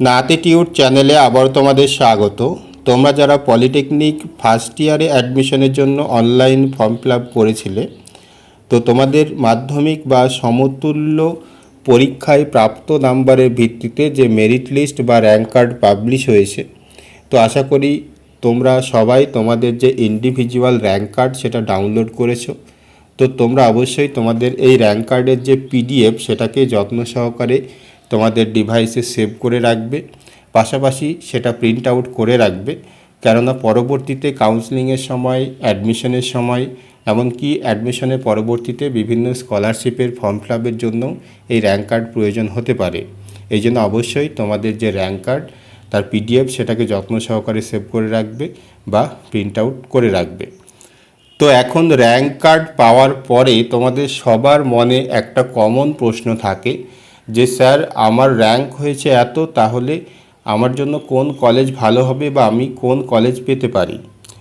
নাতিটিউড চ্যানেলে আবার তোমাদের স্বাগত। তোমরা যারা পলিটেকনিক ফার্স্ট ইয়ারে অ্যাডমিশনের জন্য অনলাইন ফর্ম ফিল করেছিলে, তো তোমাদের মাধ্যমিক বা সমতুল্য পরীক্ষায় প্রাপ্ত নাম্বারের ভিত্তিতে যে মেরিট লিস্ট বা র্যাঙ্ক কার্ড পাবলিশ হয়েছে, তো আশা করি তোমরা সবাই তোমাদের যে ইন্ডিভিজুয়াল র্যাঙ্ক কার্ড সেটা ডাউনলোড করেছ। তো তোমরা অবশ্যই তোমাদের এই র্যাঙ্ক কার্ডের যে পিডিএফ সেটাকে যত্ন সহকারে তোমাদের ডিভাইসে সেভ করে রাখবে। পাশাপাশি সেটা প্রিন্ট আউট করে রাখবে। কেননা পরবর্তীতে কাউন্সিলিংয়ের সময় অ্যাডমিশনের সময়, এমনকি অ্যাডমিশনের পরবর্তীতে বিভিন্ন স্কলারশিপের ফর্ম ফিল আপের জন্য এই র্যাঙ্ক কার্ড প্রয়োজন হতে পারে। এই জন্য অবশ্যই তোমাদের যে র্যাঙ্ক কার্ড তার পিডিএফ সেটাকে যত্ন সহকারে সেভ করে রাখবে বা প্রিন্ট আউট করে রাখবে। তো এখন র্যাঙ্ক কার্ড পাওয়ার পরে তোমাদের সবার মনে একটা কমন প্রশ্ন থাকে যে, স্যার, আমার র্যাঙ্ক হয়েছে এত, তাহলে আমার জন্য কোন কলেজ ভালো হবে বা আমি কোন কলেজ পেতে পারি?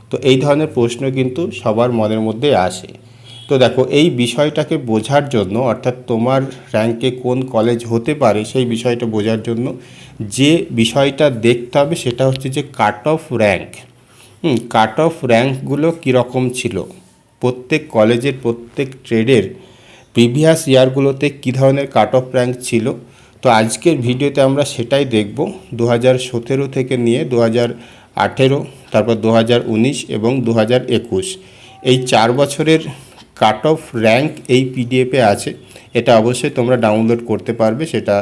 তো এই ধরনের প্রশ্ন কিন্তু সবার মনের মধ্যে আসে। তো দেখো, এই বিষয়টাকে বোঝার জন্য, অর্থাৎ তোমার র্যাঙ্কে কোন কলেজ হতে পারে, সেই বিষয়টা বোঝার জন্য যে বিষয়টা দেখতে হবে, সেটা হচ্ছে যে cut off rank hmm cut off র্যাঙ্কগুলো কীরকম ছিল? প্রত্যেক কলেজের প্রত্যেক ট্রেডের প্রিভিয়াস ইয়ারগুলোতে কী ধরনের কাট অফ র্যাঙ্ক ছিল? তো আজকের ভিডিওতে আমরা সেটাই দেখব। দু হাজার সতেরো থেকে নিয়ে দু হাজার আঠেরো, তারপর দু হাজার উনিশ এবং দু হাজার একুশ। এই চার বছরের কাট অফ র্যাঙ্ক এই পিডিএফে আছে। এটা অবশ্যই তোমরা ডাউনলোড করতে পারবে, সেটা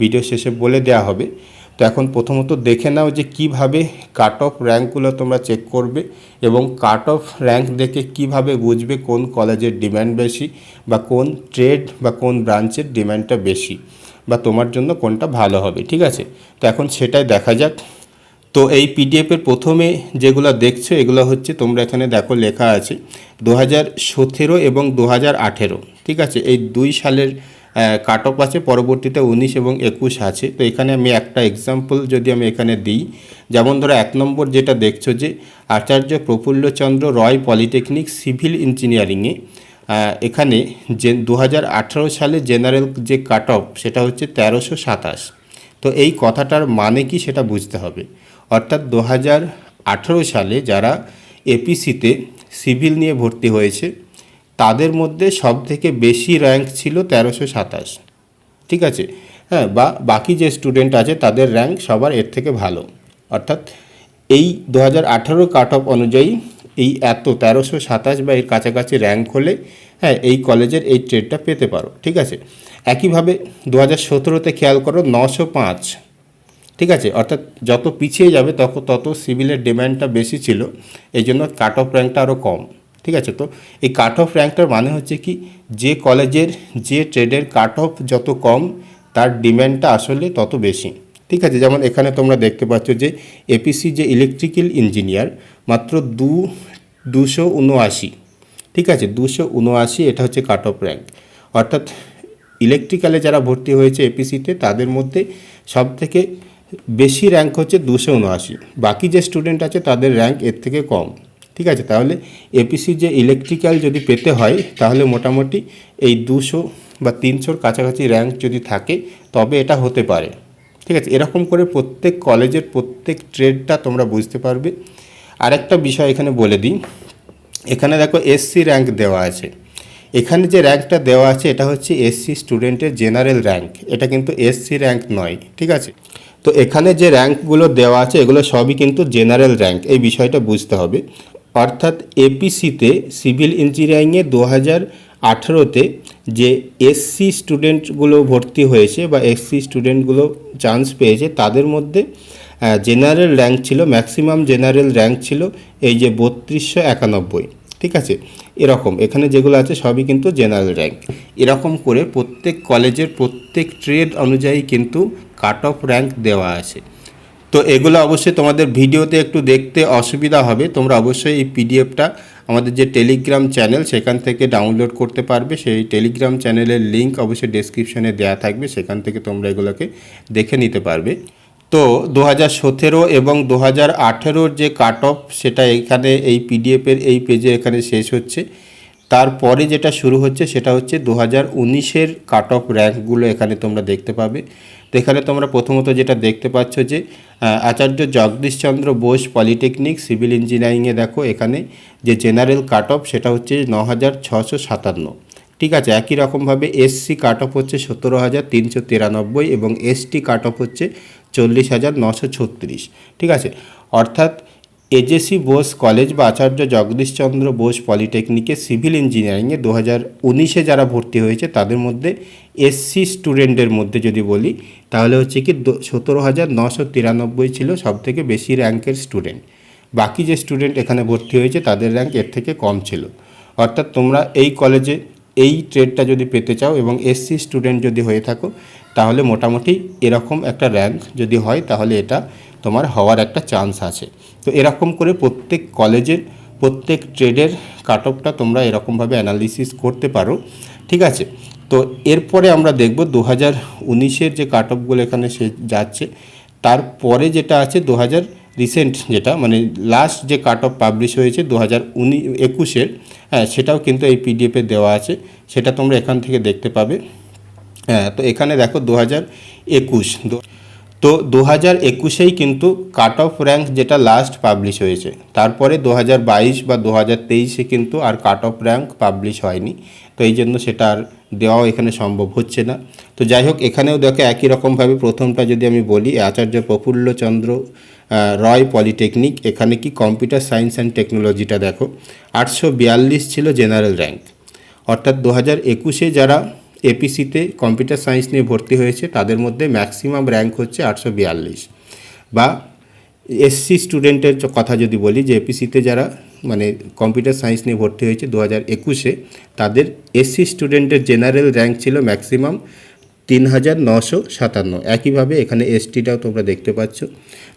ভিডিও শেষে বলে দেওয়া হবে। তো এখন প্রথমত দেখে নাও যে কীভাবে কাট অফ র্যাঙ্কগুলো তোমরা চেক করবে এবং কাট অফ র্যাঙ্ক দেখে কীভাবে বুঝবে কোন কলেজের ডিমান্ড বেশি বা কোন ট্রেড বা কোন ব্রাঞ্চের ডিমান্ডটা বেশি বা তোমার জন্য কোনটা ভালো হবে, ঠিক আছে? তো এখন সেটাই দেখা যাক। তো এই পিডিএফের প্রথমে যেগুলো দেখছ, এগুলো হচ্ছে তোমরা এখানে দেখো লেখা আছে দু হাজার সতেরো এবং দু হাজার আঠেরো, ঠিক আছে? এই দুই সালের কাট অফ আছে, পরবর্তীতে উনিশ এবং একুশ আছে। তো এখানে আমি একটা এক্সাম্পল যদি আমি এখানে দিই, যেমন ধরো এক নম্বর যেটা দেখছ যে, আচার্য প্রফুল্লচন্দ্র রয় পলিটেকনিক সিভিল ইঞ্জিনিয়ারিংয়ে এখানে যে দু হাজার আঠেরো সালে জেনারেল যে কাট অফ সেটা হচ্ছে তেরোশো সাতাশ। তো এই কথাটার মানে কি সেটা বুঝতে হবে। অর্থাৎ দু হাজার আঠেরো সালে যারা এপিসিতে সিভিল নিয়ে ভর্তি হয়েছে তাদের মধ্যে সব থেকে বেশি র্যাঙ্ক ছিল তেরোশো সাতাশ। ঠিক আছে? হ্যাঁ বা বাকি যে স্টুডেন্ট আছে, তাদের র্যাঙ্ক সবার এর থেকে ভালো। অর্থাৎ এই দু হাজার আঠারো কাট অফ অনুযায়ী এই এত তেরোশো সাতাশ বা এর কাছাকাছি র্যাঙ্ক হলে হ্যাঁ এই কলেজের এই ট্রেডটা পেতে পারো। ঠিক আছে? একইভাবে দু হাজার সতেরোতে খেয়াল করো নশো পাঁচ। ঠিক আছে? অর্থাৎ যত পিছিয়ে যাবে, তত তত সিভিলের ডিম্যান্ডটা বেশি ছিল। এই জন্য কাট অফ র্যাঙ্কটা আরও কম। ঠিক আছে? তো এই কাট অফ র্যাঙ্কটার মানে হচ্ছে কি, যে কলেজের যে ট্রেডের কাট অফ যত কম, তার ডিম্যান্ডটা আসলে তত বেশি। ঠিক আছে? যেমন এখানে তোমরা দেখতে পাচ্ছ যে এপিসি যে ইলেকট্রিক্যাল ইঞ্জিনিয়ার মাত্র দু, দুশো উনআশি। ঠিক আছে? দুশো উনআশি, এটা হচ্ছে কাট অফ র্যাঙ্ক অর্থাৎ ইলেকট্রিক্যালে যারা ভর্তি হয়েছে এপিসিতে তাদের মধ্যে সব থেকে বেশি র্যাঙ্ক হচ্ছে দুশো উনআশি। বাকি যে স্টুডেন্ট আছে, তাদের র্যাঙ্ক এর থেকে কম। ঠিক আছে, তাহলে এপিসি যে ইলেকট্রিক্যাল যদি পেতে হয়, তাহলে মোটামুটি এই দুশো বা তিনশোর কাছাকাছি র্যাঙ্ক যদি থাকে, তবে এটা হতে পারে। ঠিক আছে, এরকম করে প্রত্যেক কলেজের প্রত্যেক ট্রেডটা তোমরা বুঝতে পারবে। আরেকটা বিষয় এখানে বলে দিই। এখানে দেখো এসসি র্যাঙ্ক দেওয়া আছে। এখানে যে র্যাঙ্কটা দেওয়া আছে, এটা হচ্ছে এসসি স্টুডেন্টের জেনারেল র্যাঙ্ক এটা কিন্তু এসসি র্যাঙ্ক নয়, ঠিক আছে? তো এখানে যে র্যাঙ্কগুলো দেওয়া আছে, এগুলো সবই কিন্তু জেনারেল র্যাঙ্ক এই বিষয়টা বুঝতে হবে। অর্থাৎ এপিসিতে সিভিল ইঞ্জিনিয়ারিংয়ে দু হাজার আঠেরোতে যে এসসি স্টুডেন্টগুলো ভর্তি হয়েছে বা এসসি স্টুডেন্টগুলো চান্স পেয়েছে, তাদের মধ্যে জেনারেল র্যাঙ্ক ছিল ম্যাক্সিমাম জেনারেল র্যাঙ্ক ছিল এই যে বত্রিশশো একানব্বই। ঠিক আছে? এরকম। এখানে যেগুলো আছে সবই কিন্তু জেনারেল র্যাঙ্ক এরকম করে প্রত্যেক কলেজের প্রত্যেক ট্রেড অনুযায়ী কিন্তু কাট অফ র্যাঙ্ক দেওয়া আছে। তো এগুলো অবশ্যই তোমাদের ভিডিওতে একটু দেখতে অসুবিধা হবে। তোমরা অবশ্যই এই পিডিএফটা আমাদের যে টেলিগ্রাম চ্যানেল সেখান থেকে ডাউনলোড করতে পারবে। সেই টেলিগ্রাম চ্যানেলের লিঙ্ক অবশ্যই ডেসক্রিপশনে দেওয়া থাকবে। সেখান থেকে তোমরা এগুলোকে দেখে নিতে পারবে। তো দু হাজার সতেরো এবং দু হাজার যে কাট অফ সেটা এখানে এই পিডিএফের এই পেজে এখানে শেষ হচ্ছে। তারপরে যেটা শুরু হচ্ছে সেটা হচ্ছে দু হাজার উনিশের কাট অফ র্যাঙ্কগুলো এখানে তোমরা দেখতে পাবে। তো এখানে তোমরা প্রথমত যেটা দেখতে পাচ্ছ যে আচার্য জগদীশচন্দ্র বোস পলিটেকনিক সিভিল ইঞ্জিনিয়ারিংয়ে দেখো এখানে যে জেনারেল কাট সেটা হচ্ছে ন হাজার ছশো সাতান্ন। ঠিক আছে, একই রকমভাবে এসসি কাট অফ হচ্ছে সতেরো হাজার তিনশো তিরানব্বই এবং এসটি কাট অফ হচ্ছে চল্লিশ হাজার নশো ছত্রিশ। ঠিক আছে, অর্থাৎ এজেসি বোস কলেজ বা আচার্য জগদীশচন্দ্র বোস পলিটেকনিকে সিভিল ইঞ্জিনিয়ারিংয়ে দু হাজার উনিশে যারা ভর্তি হয়েছে, তাদের মধ্যে এসসি স্টুডেন্টের মধ্যে যদি বলি, তাহলে হচ্ছে কি সতেরো হাজার নশো তিরানব্বই ছিল সবথেকে বেশি র্যাঙ্কের স্টুডেন্ট বাকি যে স্টুডেন্ট এখানে ভর্তি হয়েছে, তাদের র্যাঙ্ক এর থেকে কম ছিল। অর্থাৎ তোমরা এই কলেজে এই ট্রেডটা যদি পেতে চাও এবং এসসি স্টুডেন্ট যদি হয়ে থাকো, তাহলে মোটামুটি এরকম একটা র্যাঙ্ক যদি হয়, তাহলে এটা তোমার হওয়ার একটা চান্স আছে। তো এরকম করে প্রত্যেক কলেজের প্রত্যেক ট্রেডের কাট অফটা তোমরা এরকমভাবে অ্যানালিসিস করতে পারো, ঠিক আছে? তো এরপরে আমরা দেখব দু হাজার উনিশের যে কাট অফগুলো এখানে সে যাচ্ছে, তারপরে যেটা আছে দু হাজার রিসেন্ট যেটা মানে লাস্ট যে কাট অফ পাবলিশ হয়েছে দু হাজার উনি একুশের হ্যাঁ সেটাও কিন্তু এই পিডিএফে দেওয়া আছে, সেটা তোমরা এখান থেকে দেখতে পাবে। হ্যাঁ তো এখানে দেখো দু হাজার একুশ তো দু হাজার একুশেই কিন্তু কাট অফ র্যাঙ্ক যেটা লাস্ট পাবলিশ হয়েছে। তারপরে দু হাজার বাইশ বা দু হাজার তেইশে কিন্তু আর কাট অফ র্যাঙ্ক পাবলিশ হয়নি। তো এই জন্য সেটা আর দেওয়াও এখানে সম্ভব হচ্ছে না। তো যাই হোক, এখানেও দেখো একই রকমভাবে প্রথমটা যদি আমি বলি, আচার্য প্রফুল্লচন্দ্র রয় পলিটেকনিক, এখানে কি কম্পিউটার সায়েন্স অ্যান্ড টেকনোলজিটা দেখো। আটশো বিয়াল্লিশ ছিল জেনারেল র্যাঙ্ক অর্থাৎ দু হাজার একুশে যারা এপিসিতে কম্পিউটার সায়েন্স নিয়ে ভর্তি হয়েছে। তাদের মধ্যে ম্যাক্সিমাম র্যাঙ্ক হচ্ছে আটশো বিয়াল্লিশ। বা এসসি স্টুডেন্টের কথা যদি বলি, যে এপিসিতে যারা মানে কম্পিউটার সায়েন্স নিয়ে ভর্তি হয়েছে দু হাজার একুশে, তাদের এসসি স্টুডেন্টের জেনারেল র্যাঙ্ক ছিল ম্যাক্সিমাম তিন হাজার নশো সাতান্ন। একইভাবে এখানে এসটিটাও তোমরা দেখতে পাচ্ছ।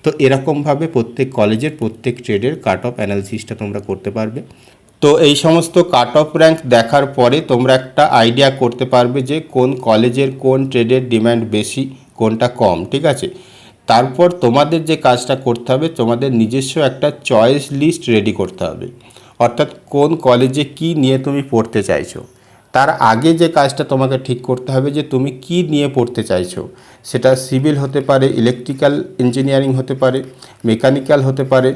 তো এরকমভাবে প্রত্যেক কলেজের প্রত্যেক ট্রেডের কাট অফ অ্যানালিসিসটা তোমরা করতে পারবে। তো এই সমস্ত কাট অফ র্যাঙ্ক দেখার পরে তোমরা একটা আইডিয়া করতে পারবে যে কোন কলেজের কোন ট্রেডের ডিমান্ড বেশি, কোনটা কম, ঠিক আছে? তারপর তোমাদের যে কাজটা করতে হবে, তোমাদের নিজস্ব একটা চয়েস লিস্ট রেডি করতে হবে। অর্থাৎ কোন কলেজে কি নিয়ে তুমি পড়তে চাইছো? তার আগে যে কাজটা তোমাকে ঠিক করতে হবে যে তুমি কি নিয়ে পড়তে চাইছো? সেটা সিভিল হতে পারে ইলেকট্রিক্যাল ইঞ্জিনিয়ারিং হতে পারে মেকানিক্যাল হতে পারে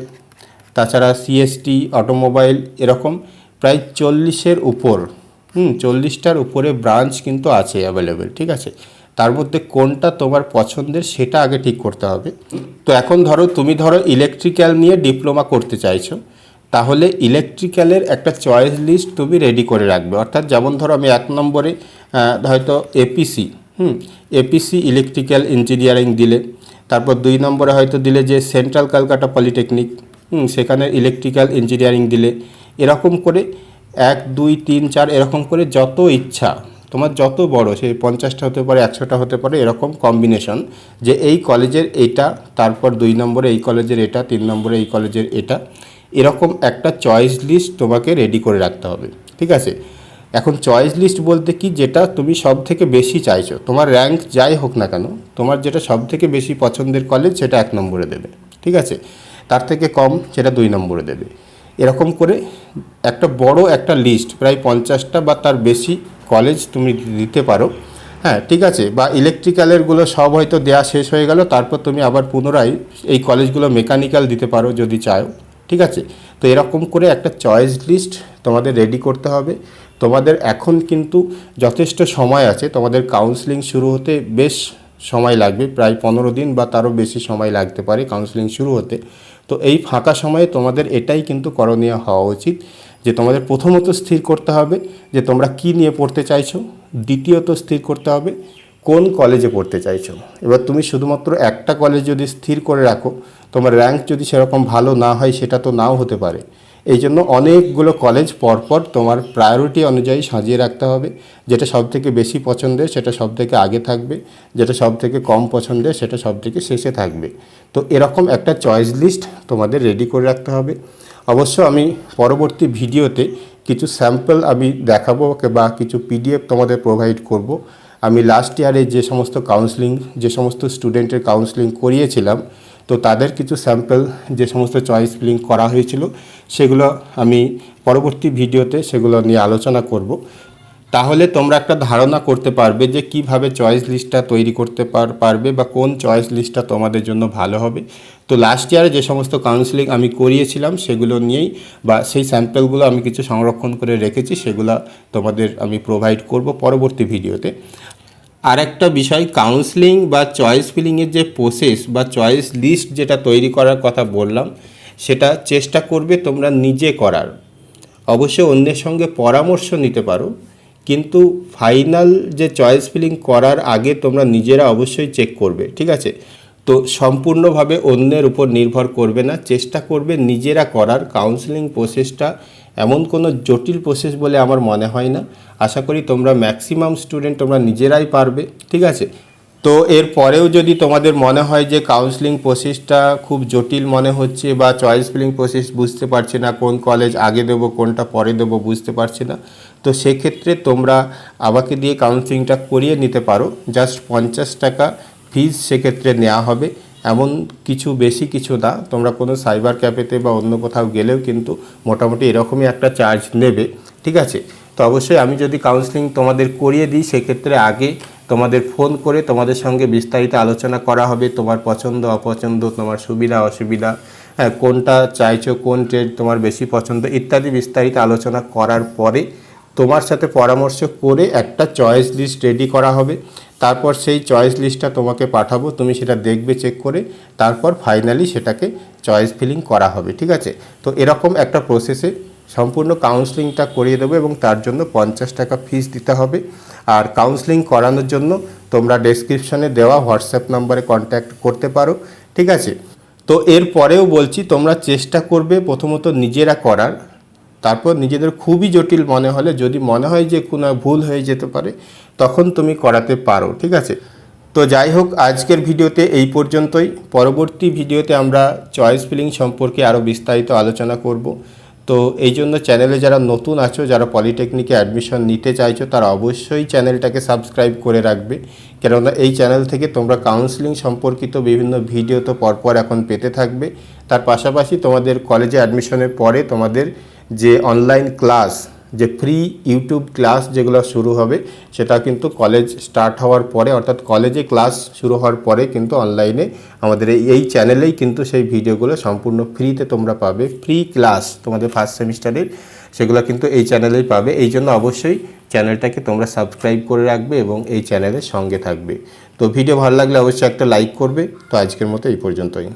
তাছাড়া সিএসটি অটোমোবাইল এরকম প্রায় চল্লিশের উপর, হুম, চল্লিশটার উপরে ব্রাঞ্চ কিন্তু আছে অ্যাভেলেবেল ঠিক আছে? তার মধ্যে কোনটা তোমার পছন্দের সেটা আগে ঠিক করতে হবে। তো এখন ধরো তুমি ধরো ইলেকট্রিক্যাল নিয়ে ডিপ্লোমা করতে চাইছো, তাহলে ইলেকট্রিক্যালের একটা চয়েস লিস্ট তুমি রেডি করে রাখবে। অর্থাৎ যেমন ধরো আমি এক নম্বরে হয়তো এপিসি হুম এপিসি ইলেকট্রিক্যাল ইঞ্জিনিয়ারিং দিলে, তারপর দুই নম্বরে হয়তো দিলে যে সেন্ট্রাল ক্যালকাটা পলিটেকনিক সেখানে ইলেকট্রিক্যাল ইঞ্জিনিয়ারিং দিলে। এরকম করে এক, দুই, তিন, চার, এরকম করে যত ইচ্ছা, তোমার যত বড়, সে পঞ্চাশটা হতে পারে, একশোটা হতে পারে, এরকম কম্বিনেশন যে এই কলেজের এটা, তারপর দুই নম্বরে এই কলেজের এটা, তিন নম্বরে এই কলেজের এটা, এরকম একটা চয়েস লিস্ট তোমাকে রেডি করে রাখতে হবে, ঠিক আছে? এখন চয়েস লিস্ট বলতে কি? যেটা তুমি সব থেকে বেশি চাইছো, তোমার র্যাঙ্ক যাই হোক না কেন, তোমার যেটা সব থেকে বেশি পছন্দের কলেজ সেটা এক নম্বরে দেবে, ঠিক আছে? তার থেকে কম সেটা দুই নম্বরে দেবে। এরকম করে একটা বড় একটা লিস্ট প্রায় পঞ্চাশটা বা তার বেশি কলেজ তুমি দিতে পারো। হ্যাঁ ঠিক আছে, বা ইলেকট্রিক্যালেরগুলো সব হয়তো দেয়া শেষ হয়ে গেল, তারপর তুমি আবার পুনরায় এই কলেজগুলো মেকানিক্যাল দিতে পারো যদি চাও, ঠিক আছে? তো এরকম করে একটা চয়েস লিস্ট তোমাদের রেডি করতে হবে। তোমাদের এখন কিন্তু যথেষ্ট সময় আছে, তোমাদের কাউন্সিলিং শুরু হতে বেশ সময় লাগবে, প্রায় পনেরো দিন বা তারও বেশি সময় লাগতে পারে কাউন্সিলিং শুরু হতে। তো এই ফাঁকা সময়ে তোমাদের এটাই কিন্তু করণীয় হওয়া উচিত যে তোমাদের প্রথমত স্থির করতে হবে যে তোমরা কি নিয়ে পড়তে চাইছো, দ্বিতীয়ত স্থির করতে হবে কোন কলেজে পড়তে চাইছো। এবার তুমি শুধুমাত্র একটা কলেজ যদি স্থির করে রাখো, তোমার র্যাঙ্ক যদি সেরকম ভালো না হয় সেটা তো নাও হতে পারে। এই জন্য অনেকগুলো কলেজ পরপর তোমার প্রায়োরিটি অনুযায়ী সাজিয়ে রাখতে হবে। যেটা সব থেকে বেশি পছন্দের, সেটা সব থেকে আগে থাকবে। যেটা সব থেকে কম পছন্দের, সেটা সব থেকে শেষে থাকবে। তো এরকম একটা চয়েস লিস্ট তোমাদের রেডি করে রাখতে হবে। অবশ্য আমি পরবর্তী ভিডিওতে কিছু স্যাম্পল আমি দেখাবো বা কিছু পিডিএফ তোমাদের প্রোভাইড করব। আমি লাস্ট ইয়ারে যে সমস্ত কাউন্সিলিং যে সমস্ত স্টুডেন্টের কাউন্সিলিং করিয়েছিলাম তো তাদের কিছু স্যাম্পল যে সমস্ত চয়েস ফিলিং করা হয়েছিল, সেগুলো আমি পরবর্তী ভিডিওতে সেগুলো নিয়ে আলোচনা করব। তাহলে তোমরা একটা ধারণা করতে পারবে যে কীভাবে চয়েস লিস্টটা তৈরি করতে পার- পারবে বা কোন চয়েস লিস্টটা তোমাদের জন্য ভালো হবে। তো লাস্ট ইয়ারে যে সমস্ত কাউন্সিলিং আমি করিয়েছিলাম, সেগুলো নিয়েই বা সেই স্যাম্পেলগুলো আমি কিছু সংরক্ষণ করে রেখেছি, সেগুলো তোমাদের আমি প্রোভাইড করব পরবর্তী ভিডিওতে। আর একটা বিষয় কাউন্সিলিং বা চয়েস ফিলিংয়ের যে প্রসেস বা চয়েস লিস্ট যেটা তৈরি করার কথা বললাম, সেটা চেষ্টা করবে তোমরা নিজে করার। অবশ্যই অন্যের সঙ্গে পরামর্শ নিতে পারো, কিন্তু ফাইনাল যে চয়েস ফিলিং করার আগে তোমরা নিজেরা অবশ্যই চেক করবে, ঠিক আছে? তো সম্পূর্ণভাবে অন্যের উপর নির্ভর করবে না, চেষ্টা করবে নিজেরা করার কাউন্সিলিং প্রসেসটা এমন কোনো জটিল প্রসেস বলে আমার মনে হয় না। আশা করি তোমরা ম্যাক্সিমাম স্টুডেন্ট তোমরা নিজেরাই পারবে, ঠিক আছে? তো এর পরেও যদি তোমাদের মনে হয় যে কাউন্সিলিং প্রসেসটা খুব জটিল মনে হচ্ছে বা চয়েস ফিলিং প্রসেস বুঝতে পারছে না, কোন কলেজ আগে দেবো, কোনটা পরে দেবো বুঝতে পারছি না, তো সেক্ষেত্রে তোমরা আমাকে দিয়ে কাউন্সিলিংটা করিয়ে নিতে পারো। জাস্ট পঞ্চাশ টাকা ফিজ সেক্ষেত্রে নেওয়া হবে। এমন কিছু বেশি কিছু না। তোমরা কোনো সাইবার ক্যাফেতে বা অন্য কোথাও গেলেও কিন্তু মোটামুটি এরকমই একটা চার্জ নেবে, ঠিক আছে? তো অবশ্যই আমি যদি কাউন্সিলিং তোমাদের করিয়ে দিই, সেক্ষেত্রে আগে তোমাদের ফোন করে তোমাদের সঙ্গে বিস্তারিত আলোচনা করা হবে, তোমার পছন্দ, অপছন্দ, তোমার সুবিধা, অসুবিধা হ্যাঁ কোনটা চাইছো, কোন ট্রেড তোমার বেশি পছন্দ ইত্যাদি বিস্তারিত আলোচনা করার পরে তোমার সাথে পরামর্শ করে একটা চয়েস লিস্ট রেডি করা হবে। তারপর সেই চয়েস লিস্টটা তোমাকে পাঠাবো, তুমি সেটা দেখবে চেক করে, তারপর ফাইনালি সেটাকে চয়েস ফিলিং করা হবে, ঠিক আছে? তো এরকম একটা প্রসেসে সম্পূর্ণ কাউন্সিলিংটা করিয়ে দেবো এবং তার জন্য পঞ্চাশ টাকা ফিস দিতে হবে। আর কাউন্সিলিং করানোর জন্য তোমরা ডেসক্রিপশনে দেওয়া হোয়াটসঅ্যাপ নাম্বারে কন্ট্যাক্ট করতে পারো, ঠিক আছে? তো এর পরেও বলছি, তোমরা চেষ্টা করবে প্রথমত নিজেরা করার, তারপর নিজেদের খুবই জটিল মনে হলে, যদি মনে হয় যে কোনো ভুল হয়ে যেতে পারে তখন তুমি করাতে পারো, ঠিক আছে? তো যাই হোক, আজকের ভিডিওতে এই পর্যন্তই। পরবর্তী ভিডিওতে আমরা চয়েস ফিলিং সম্পর্কে আরও বিস্তারিত আলোচনা করব। তো এই জন্য চ্যানেলে যারা নতুন আছো, যারা পলিটেকনিকে অ্যাডমিশন নিতে চাইছো, তারা অবশ্যই চ্যানেলটাকে সাবস্ক্রাইব করে রাখবে। কেননা এই চ্যানেল থেকে তোমরা কাউন্সিলিং সম্পর্কিত বিভিন্ন ভিডিও তো পরপর এখন পেতে থাকবে। তার পাশাপাশি তোমাদের কলেজে অ্যাডমিশনের পরে তোমাদের যে অনলাইন ক্লাস যে ফ্রি ইউটিউব ক্লাস যেগুলো শুরু হবে, সেটা কিন্তু কলেজ স্টার্ট হওয়ার পরে, অর্থাৎ কলেজে ক্লাস শুরু হওয়ার পরে কিন্তু অনলাইনে আমাদের এই- চ্যানেলেই কিন্তু সেই ভিডিওগুলো সম্পূর্ণ ফ্রিতে তোমরা পাবে। ফ্রি ক্লাস তোমাদের ফার্স্ট সেমিস্টারের সেগুলো কিন্তু এই চ্যানেলেই পাবে। এই জন্য অবশ্যই চ্যানেলটাকে তোমরা সাবস্ক্রাইব করে রাখবে এবং এই চ্যানেলের সঙ্গে থাকবে। তো ভিডিও ভালো লাগলে অবশ্যই একটা লাইক করবে। তো আজকের মতো এই পর্যন্তই।